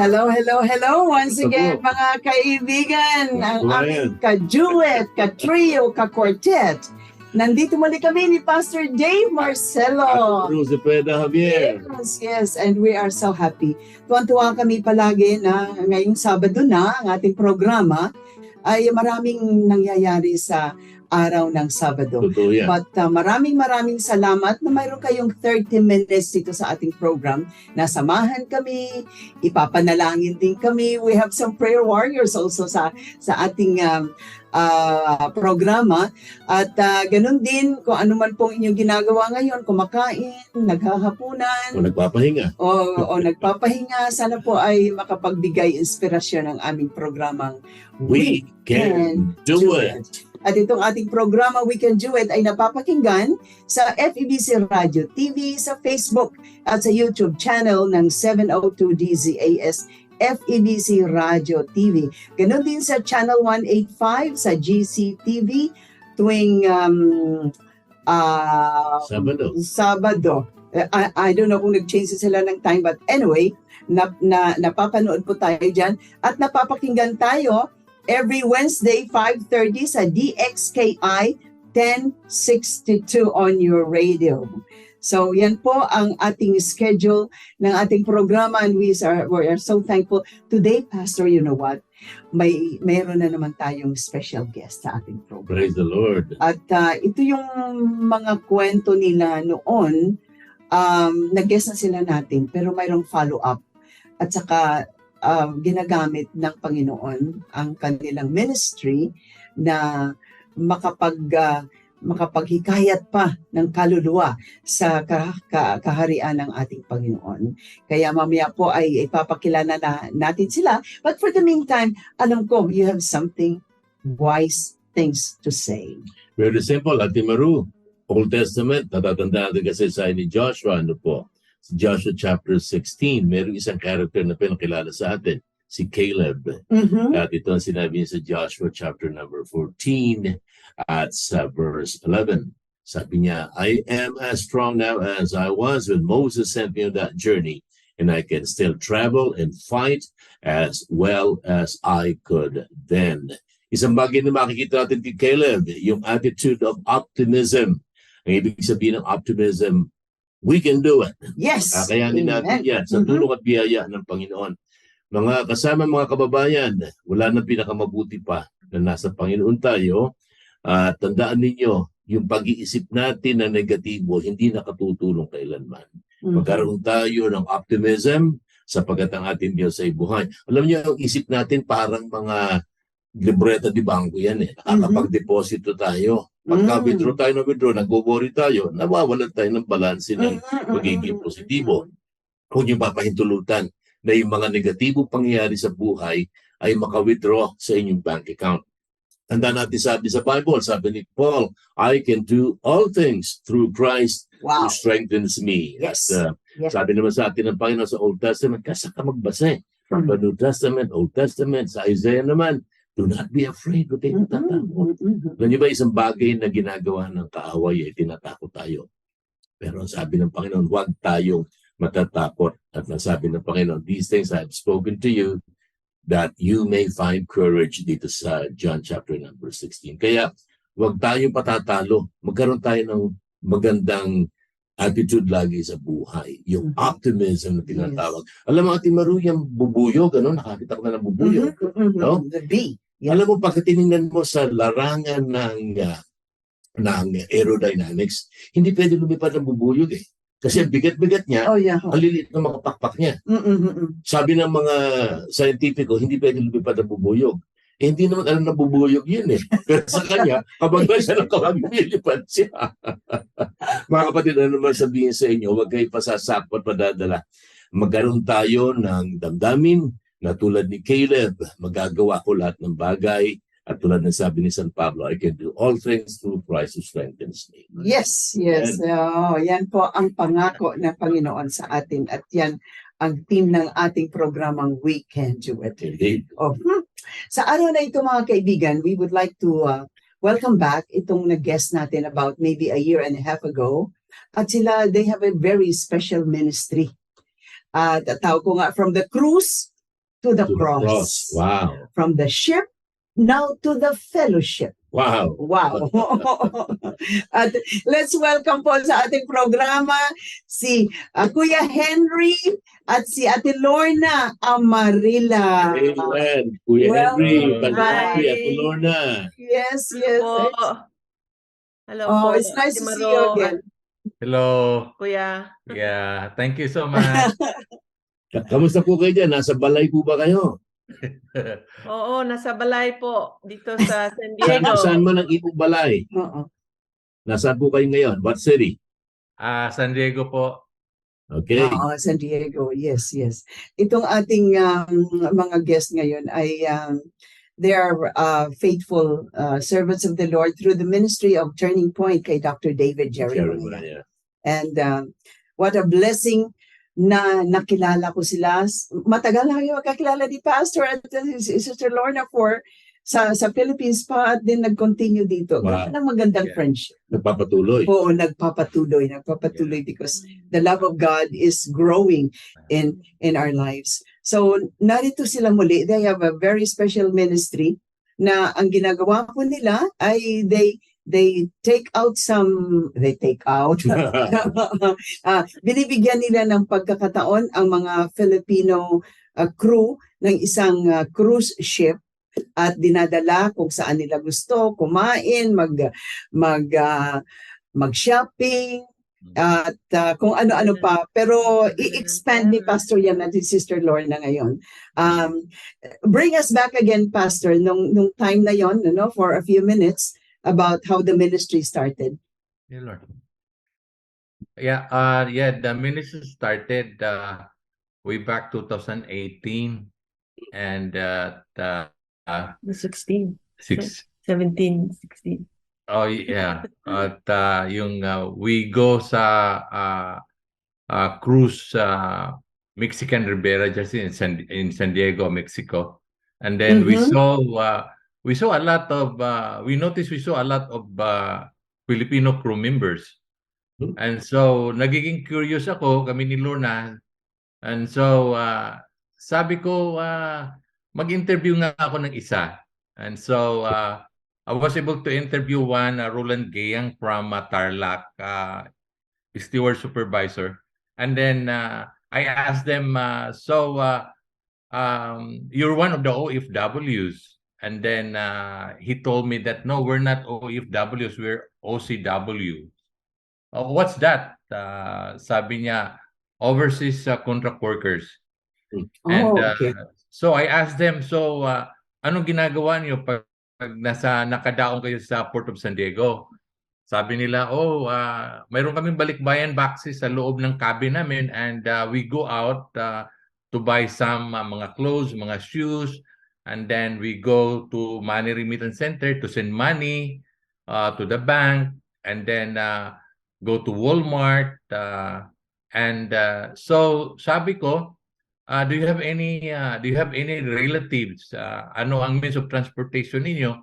Hello, hello, hello once again mga kaibigan, ang aming ka-duet, ka-trio, ka-quartet. Nandito muli kami ni Pastor Dave Marcelo. Cruz Cepeda Javier. Yes, yes, and we are so happy. Tuwan-tuwa kami palagi na ngayong Sabado na ang ating programa ay maraming nangyayari sa araw ng Sabado. Totoo yan. But uh, maraming maraming salamat na mayroon kayong 30 minutes dito sa ating program. Nasamahan kami, ipapanalangin din kami. We have some prayer warriors also sa sa ating um, uh, programa. At uh, ganun din, kung ano man pong inyong ginagawa ngayon, kumakain, naghahapunan, O nagpapahinga. o, o nagpapahinga, sana po ay makapagbigay inspirasyon ng aming programang We can do it. At itong ating programa We Can Do It ay napapakinggan sa FEBC Radio TV, sa Facebook at sa YouTube channel ng 702 DZAS FEBC Radio TV. Ganon din sa Channel 185 sa GCTV tuwing um, ah, Sabado. Sabado. I, I don't know kung nag-change sila ng time but anyway, na, na, napapanood po tayo dyan at napapakinggan tayo every Wednesday 5.30 sa DXKI 1062 on your radio. So yan po ang ating schedule ng ating programa and we are, we are so thankful. Today, Pastor, you know what? May mayroon na naman tayong special guest sa ating program. Praise the Lord. At ah, ito yung mga kwento nila noon, um, nag-guess na sila natin, pero mayroong follow-up. At saka ah, ginagamit ng Panginoon ang kanilang ministry na makapag ah, makapaghikayat pa ng kaluluwa sa ka- ka- kaharian ng ating Panginoon. Kaya mamaya po ay ipapakilala na natin sila. But for the meantime, alam ko you have something wise things to say. Very simple. Ate Maru, Old Testament, natatandaan natin kasi sa ni Joshua, ano po, sa Joshua chapter 16, mayroong isang character na pinakilala sa atin, si Caleb. Mhm. At ito ang sinabi niya sa Joshua chapter number 14 at sa verse 11. Sabi niya, I am as strong now as I was when Moses sent me on that journey, and I can still travel and fight as well as I could then. Isang bagay na makikita natin kay Caleb, yung attitude of optimism. Ang ibig sabihin ng optimism, we can do it. Yes. Kakayanin natin yan sa Mhm. tulong at biyaya ng Panginoon. Mga kasama mga kababayan, wala nang pinakamabuti pa na nasa Panginoon tayo. At tandaan ninyo, yung pag-iisip natin na negatibo, hindi nakatutulong kailanman. Mhm. Magkaroon tayo ng optimism sapagkat ang ating Diyos ay buhay. Alam niyo, ang isip natin parang mga libreta di bangko yan eh. Nakakapag-deposito tayo. Pagka Mm. withdraw tayo ng withdraw, nag-worry tayo, nawawalan tayo ng balanse ng pagiging positibo. Huwag niyo papahintulutan na yung mga negatibong pangyayari sa buhay ay maka-withdraw sa inyong bank account. Tanda natin sabi sa Bible, sabi ni Paul, I can do all things through Christ Wow. who strengthens me. Yes. At, uh, Yes. sabi naman sa atin ng Panginoon sa Old Testament, kasa ka magbasa eh. From Mm. the New Testament, Old Testament, sa Isaiah naman, do not be afraid, huwag kayong natatakot. Mhm. Alam niyo ba, isang bagay na ginagawa ng kaaway ay tinatakot tayo. Pero ang sabi ng Panginoon, huwag tayong matatakot. At nasabi ng Panginoon, these things I have spoken to you that you may find courage dito sa John chapter number 16. Kaya huwag tayong patatalo. Magkaroon tayo ng magandang attitude lagi sa buhay. Yung Mhm. optimism na tinatawag. Alam mo, Ate Maru, yung bubuyog, ano? nakakita ko na ng bubuyog. Mhm. Mhm. No? The B. Alam mo, pag tinignan mo sa larangan ng ah, ng aerodynamics, hindi pwede lumipad ng bubuyog eh. Kasi ang bigat-bigat niya, Oh, yeah. ang lilit ng mga pakpak niya. Mhm. Sabi ng mga scientifico, hindi pwede lumipad ng bubuyog. Eh, hindi naman alam na bubuyog yun eh. Pero sa kanya, kapag ba siya ng kawag, lumilipad siya. mga kapatid, ano naman sabihin sa inyo, huwag kayo pasasakot padadala. Magkaroon tayo ng damdamin na tulad ni Caleb, magagawa ko lahat ng bagay At tulad ng sabi ni San Pablo, I can do all things through Christ who strengthens me. Yes, yes. Oh, yan po ang pangako ng Panginoon sa atin at yan ang team ng ating programang We Can Do It. Indeed. Oh, hmm. Sa araw na ito mga kaibigan, we would like to uh, welcome back itong nag-guest natin about maybe a year and a half ago. At sila, they have a very special ministry. At uh, tawag ko nga, from the cruise to the To the cross. Wow. From the ship now to the fellowship. Wow. Wow. At let's welcome po sa ating programa si uh, Kuya Henry at si Ate Lorna Amarila. Amen. Kuya Well, Henry, hi. Panay, at Lorna. Yes, yes. po. Hello Oh, po. it's nice Ate to see you again. Hello. Kuya. Yeah, thank you so much. Ka- Kamusta po kayo dyan? Nasa balay po ba kayo? Oo, nasa balay po dito sa San Saan, Diego. saan man ang ibong balay? Oo. Nasaan po kayo ngayon? What city? Ah, San Diego po. Okay. Oo, San Diego. Yes, yes. Itong ating um, mga guests ngayon ay um, they are uh, faithful uh, servants of the Lord through the ministry of Turning Point kay Dr. David Jeremiah. Jeremiah. And um, what a blessing na nakilala ko sila. Matagal na kayo magkakilala ni Pastor at si Sister Lorna for sa sa Philippines pa at din nag-continue dito. Wow. Wow. magandang Yeah. friendship. Nagpapatuloy. Oo, nagpapatuloy, nagpapatuloy because the love of God is growing in in our lives. So narito sila muli. They have a very special ministry na ang ginagawa po nila ay they they take out some they take out. Ah, binibigyan nila ng pagkakataon ang mga Filipino ah, crew ng isang ah, cruise ship at dinadala kung saan nila gusto kumain, mag mag ah, mag-shopping at ah, kung ano-ano pa. Pero i-expand ni Pastor yan at si Sister Lorna ngayon. Um, bring us back again, Pastor, nung, nung time na yon, no, for a few minutes about how the ministry started. Yeah, Lord. Yeah, uh, yeah, the ministry started uh, way back 2018 and uh, the uh, 16, six, 17, 16. oh yeah, at uh, yung uh, we go sa uh, uh, cruise uh, Mexican Riviera just in San, in San Diego, Mexico. And then we Mhm. saw uh, we saw a lot of uh, we noticed we saw a lot of uh, Filipino crew members. Hmm. And so nagiging curious ako kami ni Lorna. And so uh, sabi ko uh, mag-interview nga ako ng isa. And so uh, I was able to interview one uh, Roland Gayang from uh, Tarlac, uh, steward supervisor. And then uh, I asked them, uh, so uh, um, you're one of the OFWs. And then uh, he told me that no, we're not OFWs, we're OCW. Oh, what's that? Uh, sabi niya, overseas uh, contract workers. And oh, uh, okay. so I asked them, so uh, anong ginagawa niyo pag, pag nasa nakadaong kayo sa Port of San Diego? Sabi nila, oh, uh, mayroon kaming balikbayan boxes sa loob ng cabin namin and uh, we go out uh, to buy some uh, mga clothes, mga shoes, and then we go to money remittance center to send money uh, to the bank and then uh, go to Walmart uh, and uh, so sabi ko uh, do you have any uh, do you have any relatives uh, ano ang means of transportation ninyo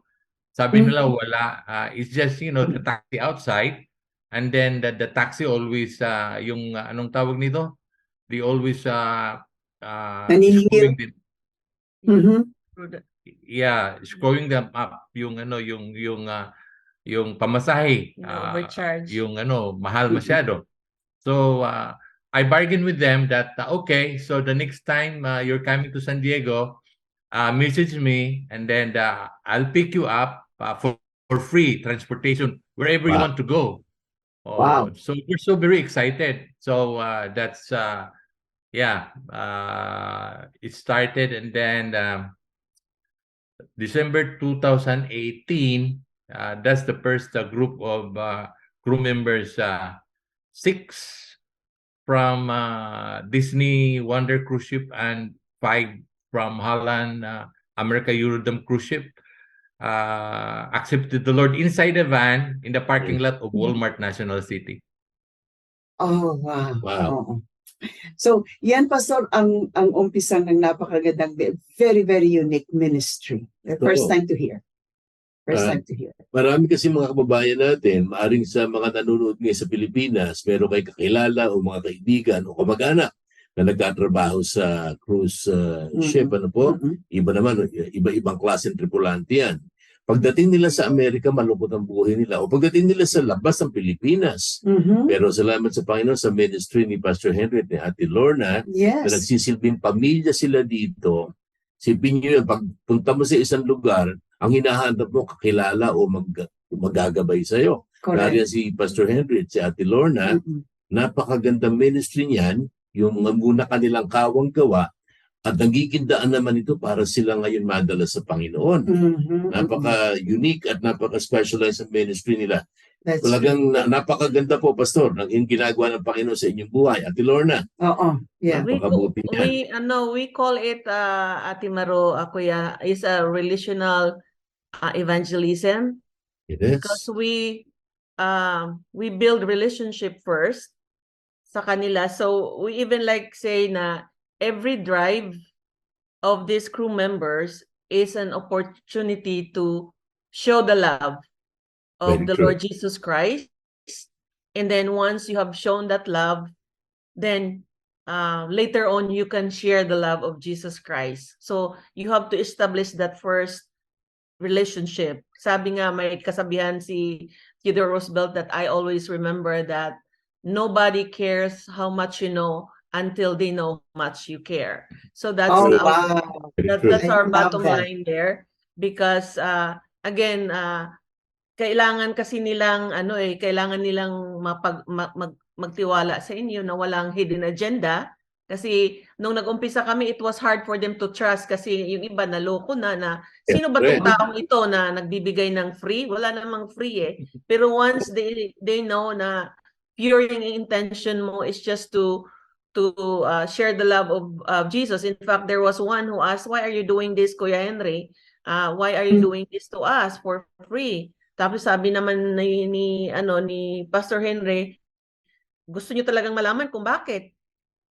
sabi nila Mhm. wala uh, it's just you know the taxi outside and then the, the taxi always uh, yung uh, anong tawag nito they always uh, uh, Naniningil. Mhm. Yeah screwing them up yung ano yung yung uh, yung pamasahe You know, ah, overcharge. yung ano mahal masyado. So uh, I bargained with them that uh, okay so the next time uh, you're coming to San Diego uh, message me and then uh, I'll pick you up uh, for for free transportation wherever you want to go. Oh, Wow. so we're so very excited. So uh, that's uh, yeah uh, it started and then um, December 2018 uh, that's the first uh, group of uh, crew members uh, six from uh, Disney Wonder cruise ship and five from Holland uh, America Eurodom cruise ship uh, accepted the Lord inside the van in the parking lot of Walmart National City. Oh, wow. Wow. So, yan pastor ang ang umpisa ng napakagandang very very unique ministry. The first Oo. time to hear. First Ah. time to hear. Marami kasi mga kababayan natin, maaring sa mga nanonood ngayon sa Pilipinas, meron kay kakilala o mga kaibigan o kamag-anak na nagtatrabaho sa cruise uh, Mhm. ship. Ano po? Mhm. Iba naman, iba-ibang klaseng tripulante yan. Pagdating nila sa Amerika, malungkot ang buhay nila. O pagdating nila sa labas ng Pilipinas. Mhm. Pero salamat sa Panginoon sa ministry ni Pastor Henry at ni Ate Lorna, na Yes. nagsisilbing pamilya sila dito. Sipin nyo yun, pag punta mo sa isang lugar, ang hinahanap mo kakilala o mag, magagabay sa'yo. Kaya si Pastor Henry at si Ate Lorna, Mhm. napakagandang ministry niyan, yung muna kanilang kawang gawa, at nagigindaan naman ito para sila ngayon madala sa Panginoon. Mhm. Napaka-unique at napaka-specialized ang ministry nila. That's Talagang na- napakaganda po, Pastor, ng yung ginagawa ng Panginoon sa inyong buhay. Ate Lorna, Oo. Yeah. We, we, ano, we call it, uh, Ate Maro, uh, Kuya, is a relational uh, evangelism yes. because we, um, we build relationship first sa kanila. So, we even like say na every drive of these crew members is an opportunity to show the love of Very the true. Lord Jesus Christ. And then once you have shown that love, then uh, later on you can share the love of Jesus Christ. So you have to establish that first relationship. Sabi nga may kasabihan si Theodore Roosevelt that I always remember that nobody cares how much you know until they know how much you care. So that's Oh, our, wow. That, that's our bottom that. line there because uh, again uh, kailangan kasi nilang ano eh kailangan nilang mapag ma- mag, magtiwala sa inyo na walang hidden agenda kasi nung nag-umpisa kami it was hard for them to trust kasi yung iba naloko na na sino ba tong taong ito na nagbibigay ng free wala namang free eh pero once they they know na pure yung intention mo is just to to uh, share the love of of Jesus. In fact, there was one who asked, "Why are you doing this, Kuya Henry? Uh, why are you Mm. doing this to us for free?" Tapos sabi naman ni, ni ano ni Pastor Henry, gusto niyo talagang malaman kung bakit.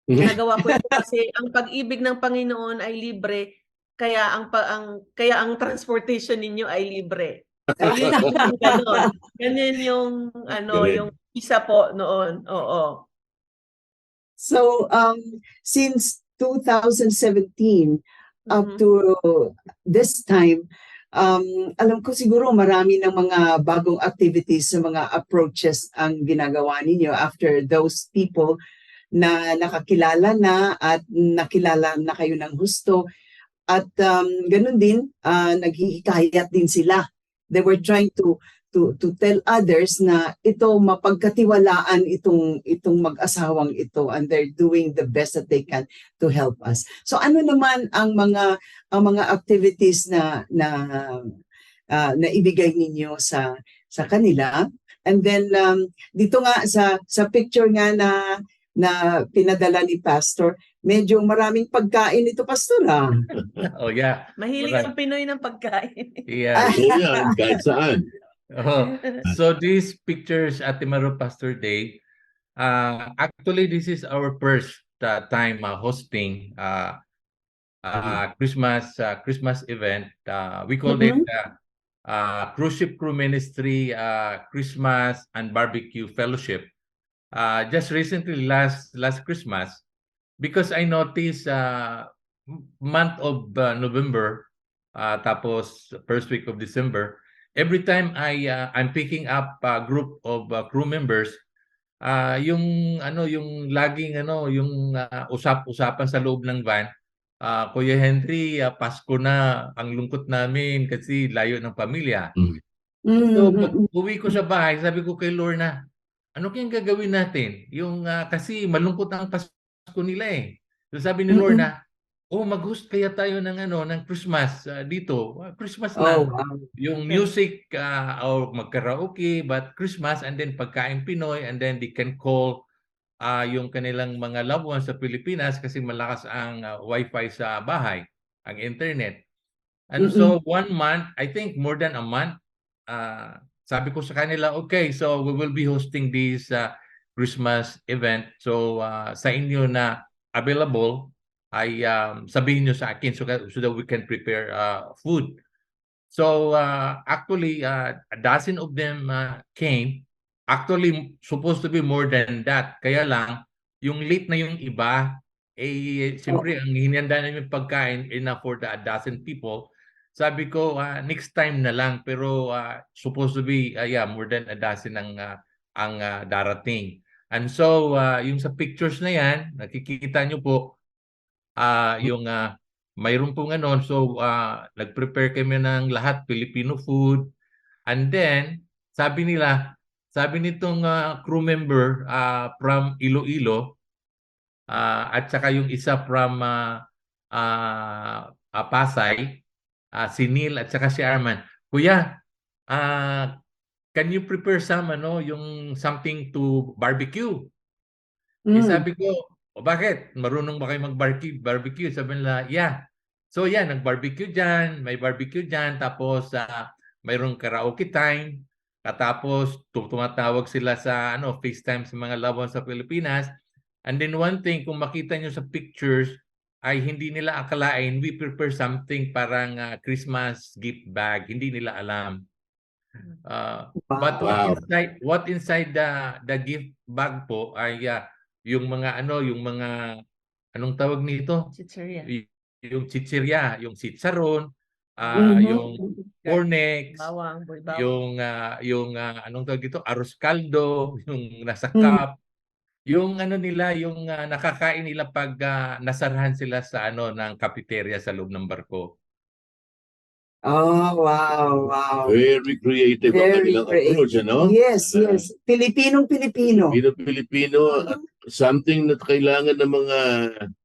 Ginagawa ko ito kasi ang pag-ibig ng Panginoon ay libre, kaya ang ang kaya ang transportation ninyo ay libre. Yun yung ganon. Ganyan yung ano yung isa po noon. Oo. So, um, since 2017 up Mhm. to this time, um, alam ko siguro marami ng mga bagong activities sa mga approaches ang ginagawa ninyo after those people na nakakilala na at nakilala na kayo ng husto. At um, ganun din, ah, naghihikayat din sila. They were trying to to to tell others na ito mapagkatiwalaan itong itong mag-asawang ito and they're doing the best that they can to help us. So ano naman ang mga ang mga activities na na ah, na ibigay ninyo sa sa kanila? And then um, dito nga sa sa picture nga na na pinadala ni pastor, medyo maraming pagkain ito pastor ah. Oh yeah. Mahilig Right. ang Pinoy ng pagkain. Yeah. So yan, kahit saan. Oh. So these pictures at the Maro Pastor Day, uh, actually this is our first uh, time uh, hosting uh, uh, Christmas uh, Christmas event. Uh, we called it uh, uh, Cruise Ship Crew Ministry uh, Christmas and Barbecue Fellowship. Uh, just recently, last last Christmas, because I noticed uh, month of uh, November, uh, tapos first week of December, every time I uh, I'm picking up a group of uh, crew members, ah yung ano yung laging ano yung ah, usap-usapan sa loob ng van, ah Kuya Henry, ah, Pasko na, ang lungkot namin kasi layo ng pamilya. So pag Mhm. uwi ko sa bahay, sabi ko kay Lorna, ano kayang gagawin natin? Yung ah, kasi malungkot ang Pasko nila eh. So sabi ni Mm-mm. Lorna, oh mag-host kaya tayo ng ano ng Christmas ah, dito. Ah, Christmas Oh, lang wow. yung music uh, or magkaraoke but Christmas and then pagkain Pinoy and then they can call uh, yung kanilang mga loved ones sa Pilipinas kasi malakas ang uh, wifi sa bahay, ang internet. And so one month, I think more than a month, uh, sabi ko sa kanila, okay, so we will be hosting this uh, Christmas event. So uh, sa inyo na available, ay um, sabihin nyo sa akin so, so that we can prepare uh, food. So uh, actually, uh, a dozen of them uh, came. Actually, supposed to be more than that. Kaya lang, yung late na yung iba, eh, siyempre, ang hinanda namin pagkain enough for the a dozen people. Sabi ko, ah, next time na lang. Pero ah, supposed to be, ah, yeah, more than a dozen ang, ah, ang ah, darating. And so, ah, yung sa pictures na yan, nakikita nyo po, ah, yung ah, mayroon pong ano, so ah, nag-prepare kami ng lahat Filipino food. And then, sabi nila, sabi nitong ah, crew member ah, from Iloilo, ah, at saka yung isa from ah, ah, ah, Pasay, ah, si Neil at saka si Arman. Kuya, ah, can you prepare some ano, yung something to barbecue? Eh, Mm. sabi ko, o bakit? Marunong ba kayo mag-barbecue? Barbecue? Sabi nila, yeah. So yeah, nag-barbecue dyan, may barbecue dyan, tapos ah, mayroong karaoke time, katapos tu- tumatawag sila sa ano, FaceTime sa mga loved ones sa Pilipinas. And then one thing, kung makita nyo sa pictures, ay hindi nila akalain, we prepare something parang ah, Christmas gift bag. Hindi nila alam. Ah, But what Wow. inside what inside the the gift bag po ay ah, yung mga ano, yung mga anong tawag nito? Chicheria. Y- Yung chichirya, yung chicharon, ah, Mhm. yung cornex, Bawang, bawang. yung ah, yung ah, anong tawag dito? Arroz caldo, yung nasa Mm. cup. Yung ano nila, yung ah, nakakain nila pag ah, nasarahan sila sa ano ng cafeteria sa loob ng barko. Oh, wow, wow. Very creative ang Very kanilang approach, creative. ano? Yes, yes. Pilipinong Pilipino. Pilipino, at something na kailangan ng mga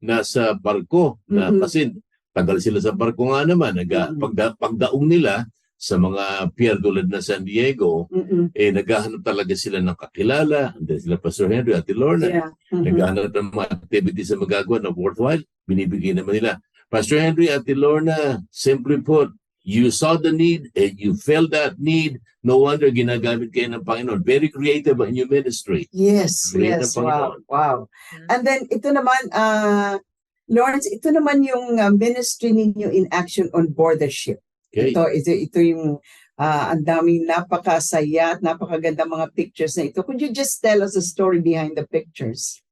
nasa barko na Mhm. kasi tagal sila sa barko nga naman. Naga, Mhm. pagda, pagdaong nila sa mga pier tulad na San Diego, Mm-mm. eh naghahanap talaga sila ng kakilala. And then sila Pastor Henry at Lorna. Yeah. Mhm. Naghahanap ng mga activities na magagawa na worthwhile. Binibigay naman nila. Pastor Henry at Lorna, simply put, you saw the need and you felt that need. No wonder ginagamit kayo ng Panginoon. Very creative in your ministry. Yes, galing yes, wow, wow. Mm. And then ito naman, uh, Lawrence, ito naman yung uh, ministry ninyo in action on board the ship. Okay. Ito, ito, ito yung uh, ang daming napakasaya at napakaganda mga pictures na ito. Could you just tell us the story behind the pictures?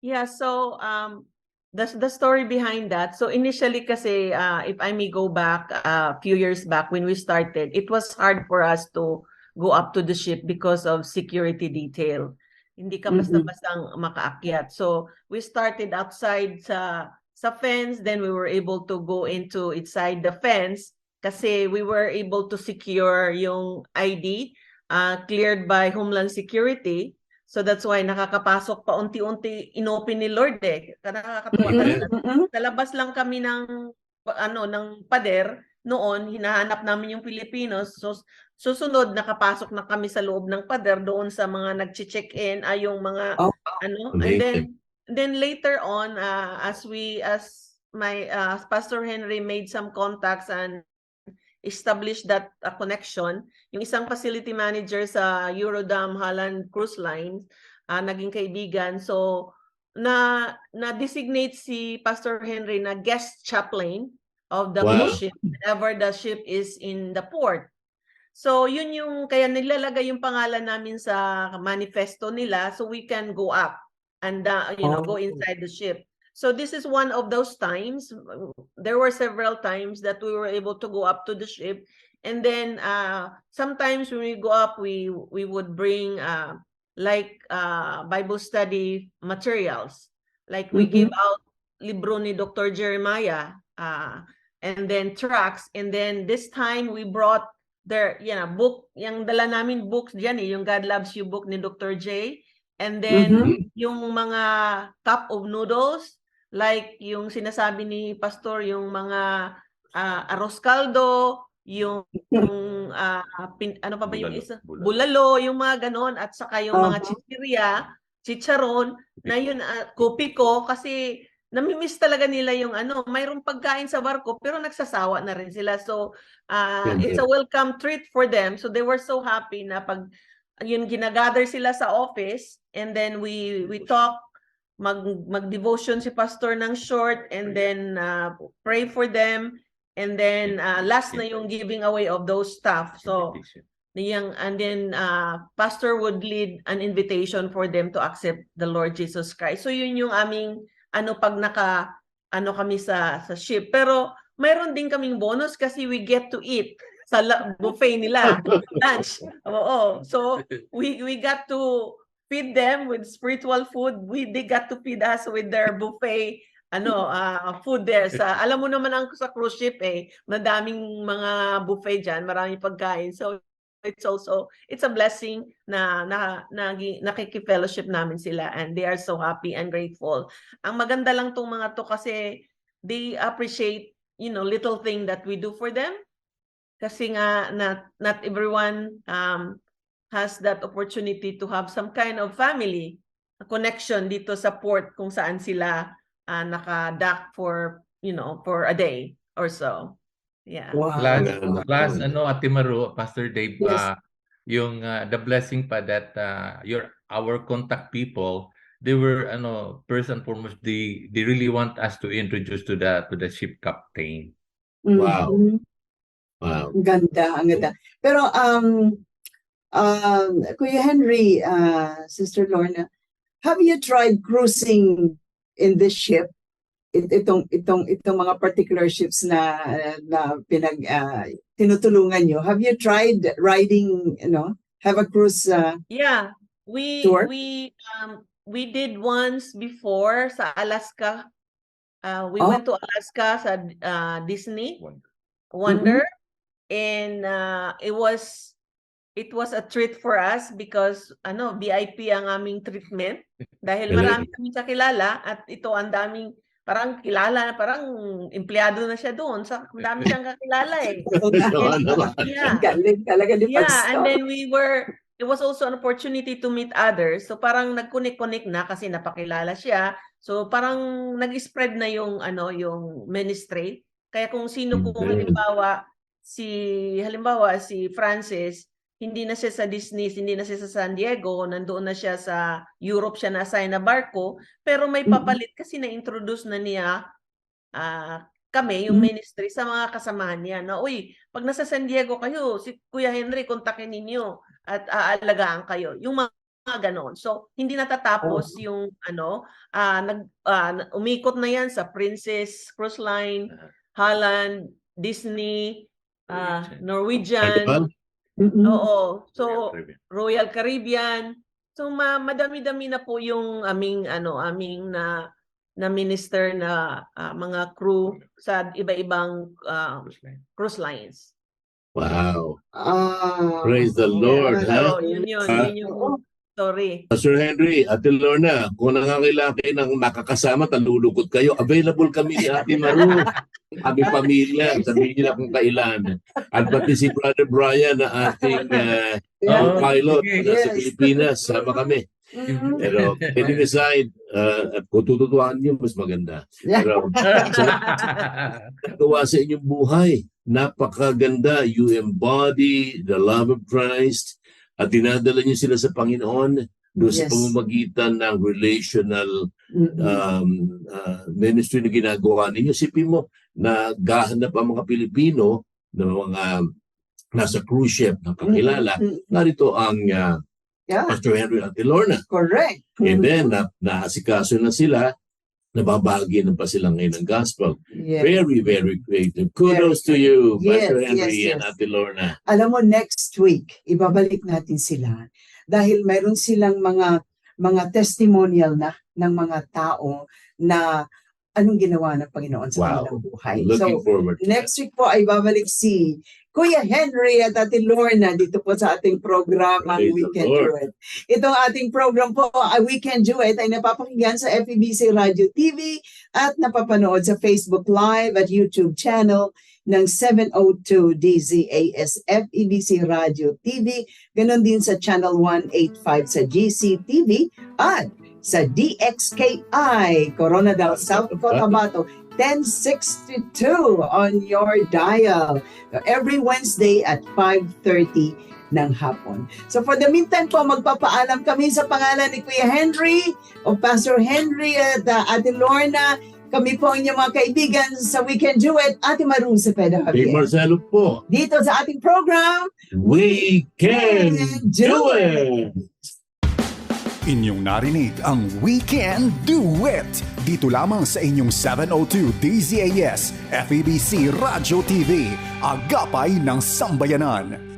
Yeah, so um the the story behind that. So initially kasi uh if I may go back uh, a few years back when we started, it was hard for us to go up to the ship because of security detail. Hindi ka Mhm. basta-bastang makaakyat. So we started outside sa sa fence, then we were able to go into inside the fence kasi we were able to secure yung ID uh, cleared by Homeland Security. So that's why nakakapasok pa unti-unti inopen ni Lord eh. Nakakatuwa talaga. Mm-mm. Sa labas lang kami ng ano ng pader noon hinahanap namin yung Pilipinos. So susunod nakapasok na kami sa loob ng pader doon sa mga nagche-check-in ay yung mga Oh, ano and then then later on uh, as we as my uh, Pastor Henry made some contacts and established that uh, connection yung isang facility manager sa Eurodam Holland Cruise Line ah, naging kaibigan so na na designate si Pastor Henry na guest chaplain of the Wow. ship whenever the ship is in the port so yun yung kaya nilalagay yung pangalan namin sa manifesto nila so we can go up and uh, you know go Oh. inside the ship so this is one of those times there were several times that we were able to go up to the ship and then uh sometimes when we go up we we would bring uh like uh bible study materials like we Mhm. give out libro ni Dr. Jeremiah uh and then tracts and then this time we brought their you know book yung dala namin books diyan eh yung God loves you book ni Dr. J and then Mhm. yung mga cup of noodles like yung sinasabi ni pastor yung mga ah, arroz caldo yung yung, ah, pin- ano pa ba yung Bulalo, isa bulalo. bulalo yung mga ganon at saka yung mga Aha. chichirya chicharon na yun ah, kopi ko kasi namimiss talaga nila yung ano, mayroong pagkain sa barko pero nagsasawa na rin sila. So, ah, Siyempre. it's a welcome treat for them. So they were so happy na pag yun ginagather sila sa office and then we we talk mag mag-devotion si pastor ng short and then ah, pray for them and then ah, last na yung giving away of those stuff. So, Niyang, and then uh, pastor would lead an invitation for them to accept the Lord Jesus Christ. So yun yung aming ano pag naka ano kami sa sa ship. Pero mayroon din kaming bonus kasi we get to eat sa buffet nila lunch. Oo. So we we got to feed them with spiritual food. We they got to feed us with their buffet ano ah food there sa alam mo naman ang sa cruise ship eh madaming mga buffet diyan maraming pagkain so it's also it's a blessing na na, na nakiki-fellowship namin sila and they are so happy and grateful. Ang maganda lang tong mga to kasi they appreciate, you know, little thing that we do for them. Kasi nga not not everyone um has that opportunity to have some kind of family connection dito sa port kung saan sila uh, naka-dock for, you know, for a day or so. Yeah. Wow. Plus, Maganda. plus ano, Ate Maru, Pastor Dave, Yes. ah, yung ah, the blessing pa that ah, your our contact people, they were ano, first and foremost, they they really want us to introduce to the to the ship captain. Wow. Mhm. Wow. Ganda, ang ganda. Pero um um Kuya Henry, uh, Sister Lorna, have you tried cruising in this ship? It, itong itong itong mga particular ships na na pinag uh, tinutulungan nyo. Have you tried riding, you know, have a cruise uh, Yeah, we Tour? we um we did once before sa Alaska. Uh, we Oh. went to Alaska sa uh, Disney Wonder. Wonder, and uh, it was it was a treat for us because ano VIP ang aming treatment dahil marami kaming kakilala at ito ang daming parang kilala parang empleyado na siya doon sa ang dami siyang kakilala eh. Yeah. Galing talaga ni Yeah, and then we were, it was also an opportunity to meet others. So parang nag-connect-connect na kasi napakilala siya. So parang nag-spread na yung ano, yung ministry. Kaya kung sino kung halimbawa si halimbawa si Francis, hindi na siya sa Disney, hindi na siya sa San Diego, nandoon na siya sa Europe siya na-assign na barko, pero may Mhm. papalit kasi na-introduce na niya ah, kami, yung Mhm. ministry, sa mga kasamahan niya na, uy, pag nasa San Diego kayo, si Kuya Henry, kontakin ninyo at aalagaan kayo. Yung mga, mga ganon. So, hindi natatapos yung ano, ah, nag, na- umikot na yan sa Princess Cruise Line, Holland, Disney, ah, Norwegian. Mhm. Oo. So, Royal Caribbean. So ma madami-dami na po yung aming ano aming na na minister na ah, mga crew sa iba-ibang ah, cruise lines. Wow. Ah, Praise the Lord, yeah. ha? So yun yun, Ah. yun yung story. Pastor Henry, Ate Lorna, kung nangangailangan ng makakasama, talulukot kayo, available kami ni Ate Maru. Kami pamilya, sabihin niyo na kung kailan. At pati si Brother Brian na ating uh, Yeah. Oh, pilot na sa Yes. Pilipinas, sama kami. Mhm. Pero kidding aside, uh, at kung tututuan niyo, mas maganda. Pero gawa sa inyong buhay. Napakaganda. You embody the love of Christ at dinadala niyo sila sa Panginoon doon sa Yes. pamamagitan ng relational um, uh, ministry na ginagawa ninyo. Sipin mo na gahanap ang mga Pilipino na mga nasa cruise ship na kakilala. Mhm. Narito ang uh, Yeah, Pastor Henry at Lorna. correct. And then, na, naasikaso na sila, nababagi na pa sila ngayon ng gospel. Yeah. Very, very creative. Kudos to you, Yes, Pastor Henry yes, and yes. Ate Lorna. alam mo next week ibabalik natin sila dahil mayroon silang mga mga testimonial na ng mga tao na anong ginawa ng Panginoon sa Wow. kanilang buhay. Looking So forward next week po ay babalik si Kuya Henry at Ate Lorna dito po sa ating programa Praise We Can Lord. Do It. Itong ating program po, ah, We Can Do It, ay napapakinggan sa FEBC Radio TV at napapanood sa Facebook Live at YouTube channel ng 702 DZAS FEBC Radio TV, ganon din sa Channel 185 sa GCTV at sa DXKI, Corona del South Cotabato, 1062 on your dial. Every Wednesday at 5.30 ng hapon. So for the meantime po, magpapaalam kami sa pangalan ni Kuya Henry o Pastor Henry at uh, Ate Lorna. Kami po ang inyong mga kaibigan sa Weekend Duet, Ate Maru Cepeda Hey, Javier. Marcelo po. Dito sa ating program, We can do it! Inyong narinig ang Weekend Duet dito lamang sa inyong 702 DZAS FEBC Radio TV, Agapay ng Sambayanan.